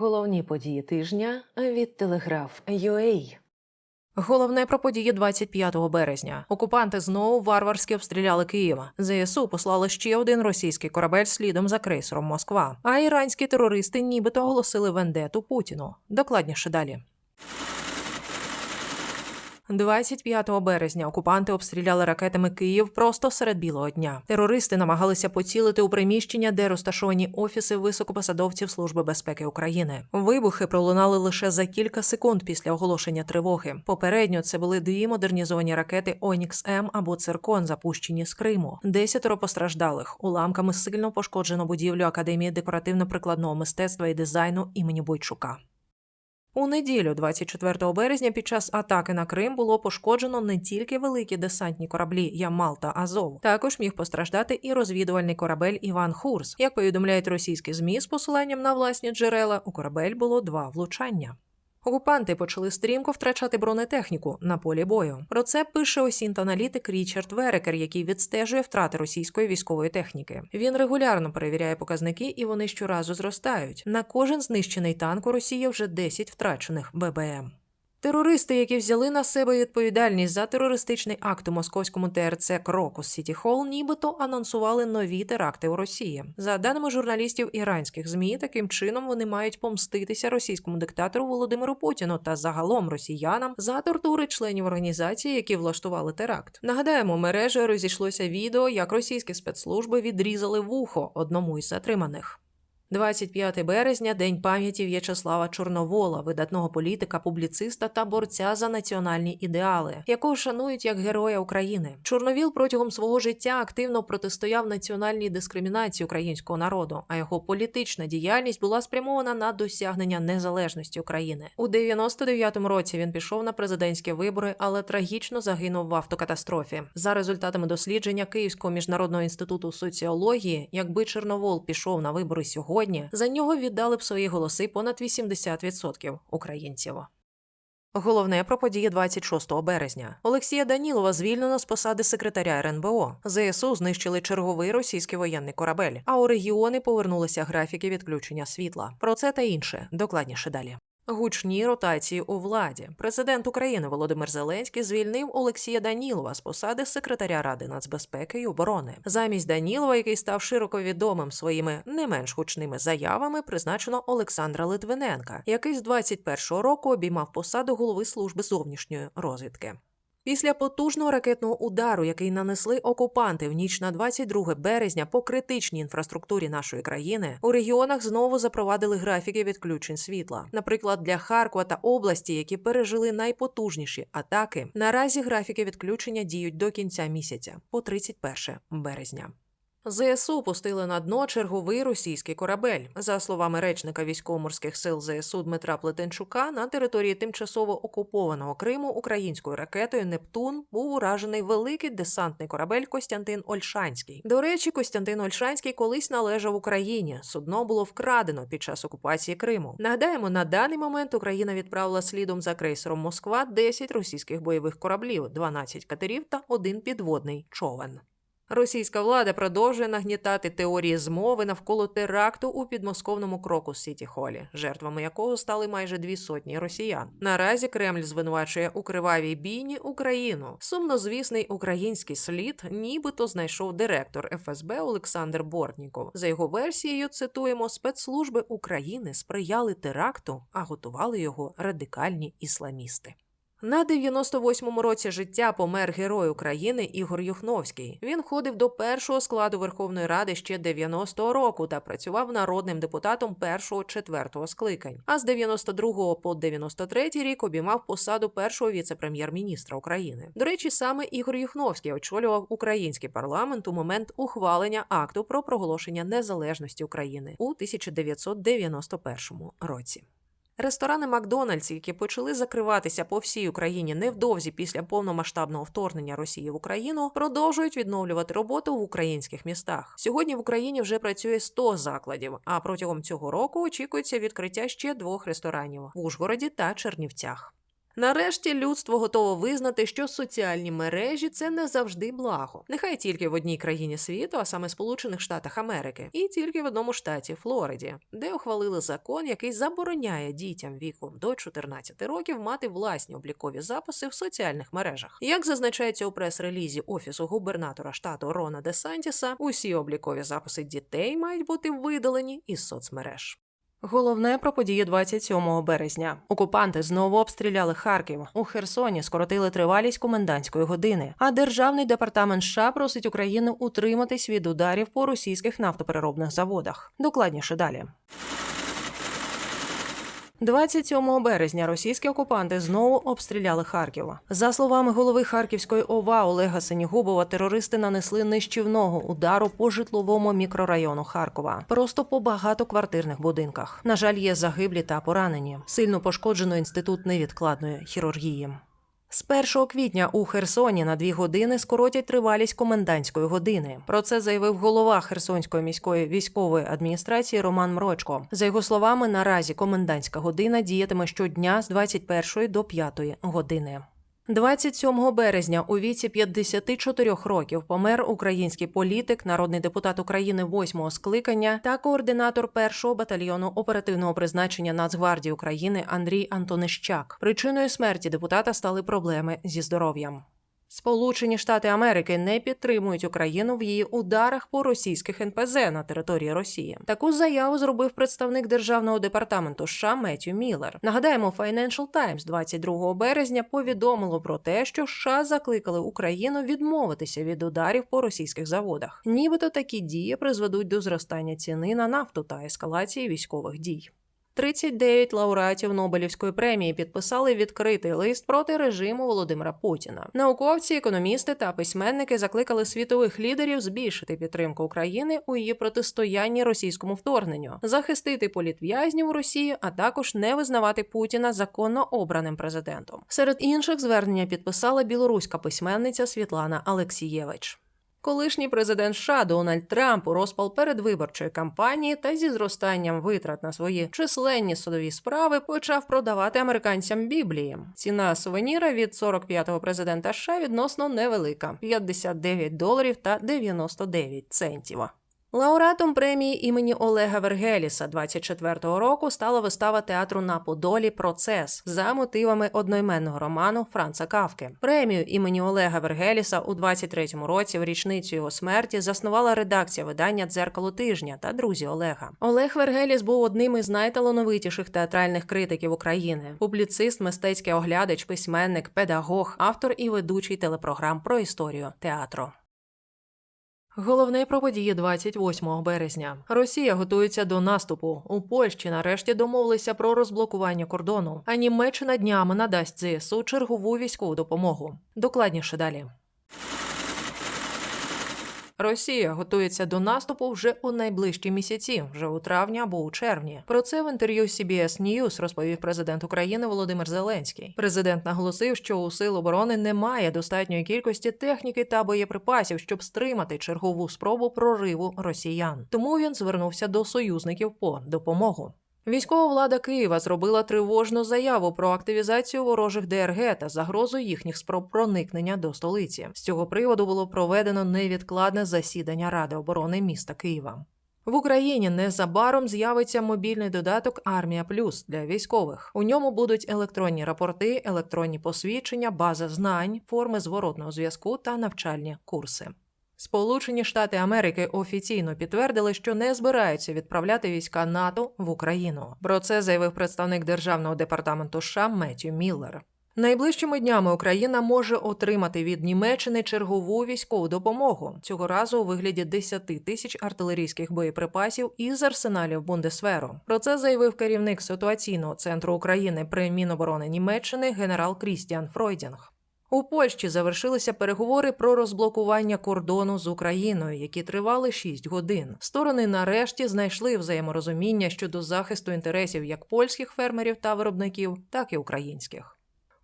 Головні події тижня від Телеграф UA. Головне про події 25 березня. Окупанти знову варварськи обстріляли Київ. ЗСУ послали ще один російський корабель слідом за крейсером Москва. А іранські терористи нібито оголосили вендету Путіну. Докладніше далі. 25 березня окупанти обстріляли ракетами Київ просто серед білого дня. Терористи намагалися поцілити у приміщення, де розташовані офіси високопосадовців Служби безпеки України. Вибухи пролунали лише за кілька секунд після оголошення тривоги. Попередньо це були дві модернізовані ракети Онікс М або Циркон, запущені з Криму. Десятеро постраждалих уламками сильно пошкоджено будівлю Академії декоративно-прикладного мистецтва і дизайну імені Бойчука. У неділю, 24 березня, під час атаки на Крим було пошкоджено не тільки великі десантні кораблі Ямал та Азов, також міг постраждати і розвідувальний корабель Іван Хурс. Як повідомляють російські змі з посиланням на власні джерела, у корабель було два влучання. Окупанти почали стрімко втрачати бронетехніку на полі бою. Про це пише осінт-аналітик Річард Верекер, який відстежує втрати російської військової техніки. Він регулярно перевіряє показники, і вони щоразу зростають. На кожен знищений танк у Росії вже 10 втрачених ББМ. Терористи, які взяли на себе відповідальність за терористичний акт у московському ТРЦ Крокус Сіті Холл, нібито анонсували нові теракти у Росії. За даними журналістів іранських змі, таким чином вони мають помститися російському диктатору Володимиру Путіну та загалом росіянам за тортури членів організації, які влаштували теракт. Нагадаємо, мережею розійшлося відео, як російські спецслужби відрізали вухо одному із затриманих. 25 березня день пам'яті В'ячеслава Чорновола, видатного політика, публіциста та борця за національні ідеали, якого шанують як героя України. Чорновіл протягом свого життя активно протистояв національній дискримінації українського народу, а його політична діяльність була спрямована на досягнення незалежності України. У 99-му році він пішов на президентські вибори, але трагічно загинув в автокатастрофі. За результатами дослідження Київського міжнародного інституту соціології, якби Чорновол пішов на вибори сьогодні сьогодні за нього віддали б свої голоси понад 80% українців. Головне про події 26 березня. Олексія Данілова звільнено з посади секретаря РНБО. ЗСУ знищили черговий російський воєнний корабель, а у регіони повернулися графіки відключення світла. Про це та інше докладніше далі. Гучні ротації у владі. Президент України Володимир Зеленський звільнив Олексія Данілова з посади секретаря Ради нацбезпеки і оборони. Замість Данілова, який став широко відомим своїми не менш гучними заявами, призначено Олександра Литвиненка, який з 21-го року обіймав посаду голови служби зовнішньої розвідки. Після потужного ракетного удару, який нанесли окупанти в ніч на 22 березня по критичній інфраструктурі нашої країни, у регіонах знову запровадили графіки відключень світла. Наприклад, для Харкова та області, які пережили найпотужніші атаки, наразі графіки відключення діють до кінця місяця, по 31 березня. ЗСУ пустили на дно черговий російський корабель. За словами речника військово-морських сил ЗСУ Дмитра Плетенчука, на території тимчасово окупованого Криму українською ракетою Нептун був уражений великий десантний корабель Костянтин Ольшанський. До речі, Костянтин Ольшанський колись належав Україні. Судно було вкрадено під час окупації Криму. Нагадаємо, на даний момент Україна відправила слідом за крейсером Москва 10 російських бойових кораблів, 12 катерів та один підводний човен. Російська влада продовжує нагнітати теорії змови навколо теракту у підмосковному кроку Сіті Холі, жертвами якого стали майже дві сотні росіян. Наразі Кремль звинувачує у кривавій бійні Україну. Сумнозвісний український слід, нібито знайшов директор ФСБ Олександр Бортніков. За його версією, цитуємо, спецслужби України сприяли теракту, а готували його радикальні ісламісти. На 98-му році життя помер герой України Ігор Юхновський. Він входив до першого складу Верховної Ради ще 90-го року та працював народним депутатом першого четвертого скликань. А з 92-го по 93-й рік обіймав посаду першого віце-прем'єр-міністра України. До речі, саме Ігор Юхновський очолював український парламент у момент ухвалення акту про проголошення незалежності України у 1991 році. Ресторани Макдональдс, які почали закриватися по всій Україні невдовзі після повномасштабного вторгнення Росії в Україну, продовжують відновлювати роботу в українських містах. Сьогодні в Україні вже працює 100 закладів, а протягом цього року очікується відкриття ще двох ресторанів в Ужгороді та Чернівцях. Нарешті людство готово визнати, що соціальні мережі це не завжди благо. Нехай тільки в одній країні світу, а саме Сполучених Штатах Америки, і тільки в одному штаті Флориді, де ухвалили закон, який забороняє дітям віком до 14 років мати власні облікові записи в соціальних мережах. Як зазначається у прес-релізі офісу губернатора штату Рона Де Сантіса, усі облікові записи дітей мають бути видалені із соцмереж. Головне про події 27 березня. Окупанти знову обстріляли Харків. У Херсоні скоротили тривалість комендантської години. А державний департамент США просить Україну утриматись від ударів по російських нафтопереробних заводах. Докладніше далі. 27 березня російські окупанти знову обстріляли Харків. За словами голови Харківської ОВА Олега Сенігубова, терористи нанесли нищівного удару по житловому мікрорайону Харкова, просто по багатоквартирних будинках. На жаль, є загиблі та поранені. Сильно пошкоджено інститут невідкладної хірургії. З 1 квітня у Херсоні на дві години скоротять тривалість комендантської години. Про це заявив голова Херсонської міської військової адміністрації Роман Мрочко. За його словами, наразі комендантська година діятиме щодня з 21 до 5 години. 27 березня у віці 54 років помер український політик, народний депутат України 8-го скликання та координатор першого батальйону оперативного призначення Нацгвардії України Андрій Антонищак. Причиною смерті депутата стали проблеми зі здоров'ям. Сполучені Штати Америки не підтримують Україну в її ударах по російських НПЗ на території Росії. Таку заяву зробив представник державного департаменту США Меттю Міллер. Нагадаємо, Financial Times 22 березня повідомило про те, що США закликали Україну відмовитися від ударів по російських заводах. Нібито такі дії призведуть до зростання ціни на нафту та ескалації військових дій. 39 лауреатів Нобелівської премії підписали відкритий лист проти режиму Володимира Путіна. Науковці, економісти та письменники закликали світових лідерів збільшити підтримку України у її протистоянні російському вторгненню, захистити політв'язнів у Росії, а також не визнавати Путіна законно обраним президентом. Серед інших звернення підписала білоруська письменниця Світлана Алексієвич. Колишній президент США Дональд Трамп у розпал передвиборчої кампанії та зі зростанням витрат на свої численні судові справи почав продавати американцям біблії. Ціна сувеніра від 45-го президента США відносно невелика 59 доларів та 99 центів. Лауреатом премії імені Олега Вергеліса 24-го року стала вистава театру на Подолі Процес за мотивами одноіменного роману Франца Кавки. Премію імені Олега Вергеліса у 23-му році, в річницю його смерті, заснувала редакція видання Дзеркало тижня та друзі Олега. Олег Вергеліс був одним із найталановитіших театральних критиків України, публіцист, мистецький оглядач, письменник, педагог, автор і ведучий телепрограм про історію театру. Головне про події 28 березня. Росія готується до наступу. У Польщі нарешті домовилися про розблокування кордону. А Німеччина днями надасть ЗСУ чергову військову допомогу. Докладніше далі. Росія готується до наступу вже у найближчі місяці, вже у травні або у червні. Про це в інтерв'ю CBS News розповів президент України Володимир Зеленський. Президент наголосив, що у сил оборони немає достатньої кількості техніки та боєприпасів, щоб стримати чергову спробу прориву росіян. Тому він звернувся до союзників по допомогу. Військова влада Києва зробила тривожну заяву про активізацію ворожих ДРГ та загрозу їхніх спроб проникнення до столиці. З цього приводу було проведено невідкладне засідання Ради оборони міста Києва. В Україні незабаром з'явиться мобільний додаток Армія Плюс для військових. У ньому будуть електронні рапорти, електронні посвідчення, база знань, форми зворотного зв'язку та навчальні курси. Сполучені Штати Америки офіційно підтвердили, що не збираються відправляти війська НАТО в Україну. Про це заявив представник державного департаменту США Меттю Міллер. Найближчими днями Україна може отримати від Німеччини чергову військову допомогу цього разу у вигляді 10 тисяч артилерійських боєприпасів із арсеналів Бундесверу. Про це заявив керівник ситуаційного центру України при Міноборони Німеччини генерал Крістіан Фройдінг. У Польщі завершилися переговори про розблокування кордону з Україною, які тривали 6 годин. Сторони нарешті знайшли взаєморозуміння щодо захисту інтересів як польських фермерів та виробників, так і українських.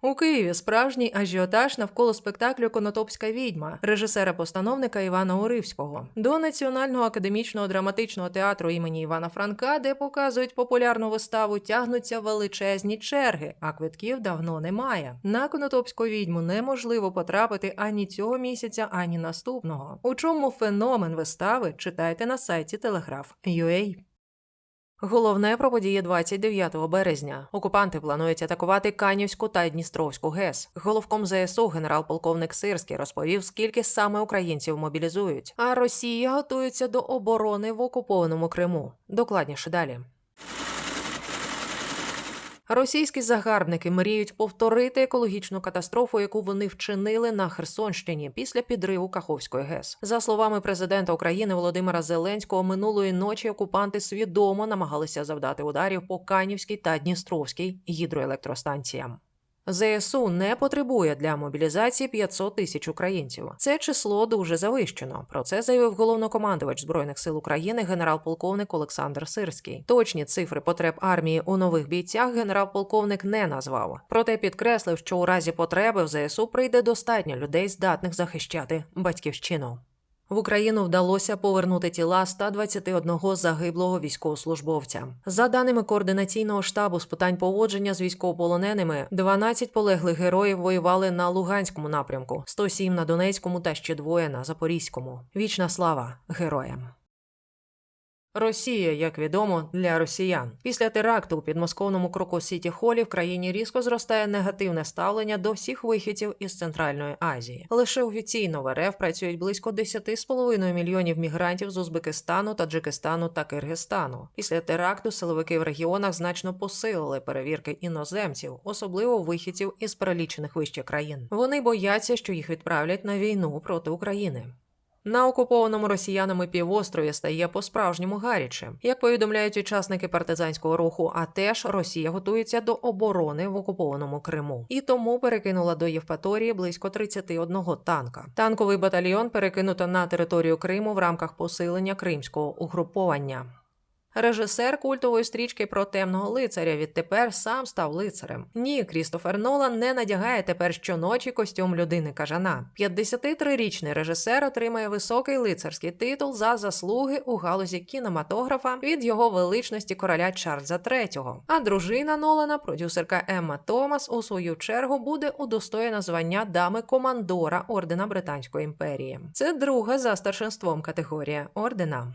У Києві справжній ажіотаж навколо спектаклю Конотопська відьма режисера-постановника Івана Уривського до Національного академічного драматичного театру імені Івана Франка, де показують популярну виставу, тягнуться величезні черги, а квитків давно немає. На Конотопську відьму неможливо потрапити ані цього місяця, ані наступного. У чому феномен вистави читайте на сайті Телеграф.ua. Головне про події 29 березня. Окупанти планують атакувати Канівську та Дністровську ГЕС. Головком ЗСУ генерал-полковник Сирський розповів, скільки саме українців мобілізують. А Росія готується до оборони в окупованому Криму. Докладніше далі. Російські загарбники мріють повторити екологічну катастрофу, яку вони вчинили на Херсонщині після підриву Каховської ГЕС. За словами президента України Володимира Зеленського, минулої ночі окупанти свідомо намагалися завдати ударів по Канівській та Дністровській гідроелектростанціям. ЗСУ не потребує для мобілізації 500 тисяч українців. Це число дуже завищено. Про це заявив головнокомандувач збройних сил України генерал-полковник Олександр Сирський. Точні цифри потреб армії у нових бійцях генерал-полковник не назвав. Проте підкреслив, що у разі потреби в ЗСУ прийде достатньо людей, здатних захищати батьківщину. В Україну вдалося повернути тіла 121 загиблого військовослужбовця. За даними координаційного штабу з питань поводження з військовополоненими, 12 полеглих героїв воювали на Луганському напрямку, 107 на Донецькому та ще двоє на Запорізькому. Вічна слава героям. Росія, як відомо, для росіян. Після теракту у підмосковному Крокус Сіті Холі в країні різко зростає негативне ставлення до всіх вихідців із Центральної Азії. Лише офіційно в РФ працюють близько 10,5 мільйонів мігрантів з Узбекистану, Таджикистану та Киргизстану. Після теракту силовики в регіонах значно посилили перевірки іноземців, особливо вихідців із перелічених вище країн. Вони бояться, що їх відправлять на війну проти України. На окупованому росіянами півострові стає по-справжньому гаряче. Як повідомляють учасники партизанського руху, а теж Росія готується до оборони в окупованому Криму і тому перекинула до Євпаторії близько 31 танка. Танковий батальйон перекинуто на територію Криму в рамках посилення кримського угруповання. Режисер культової стрічки про темного лицаря відтепер сам став лицарем. Ні, Крістофер Нолан не надягає тепер щоночі костюм людини кажана. 53-річний режисер отримає високий лицарський титул за заслуги у галузі кінематографа від його величності короля Чарльза III. А дружина Нолана, продюсерка Емма Томас, у свою чергу буде удостоєна звання дами командора ордена Британської імперії. Це друга за старшинством категорія ордена.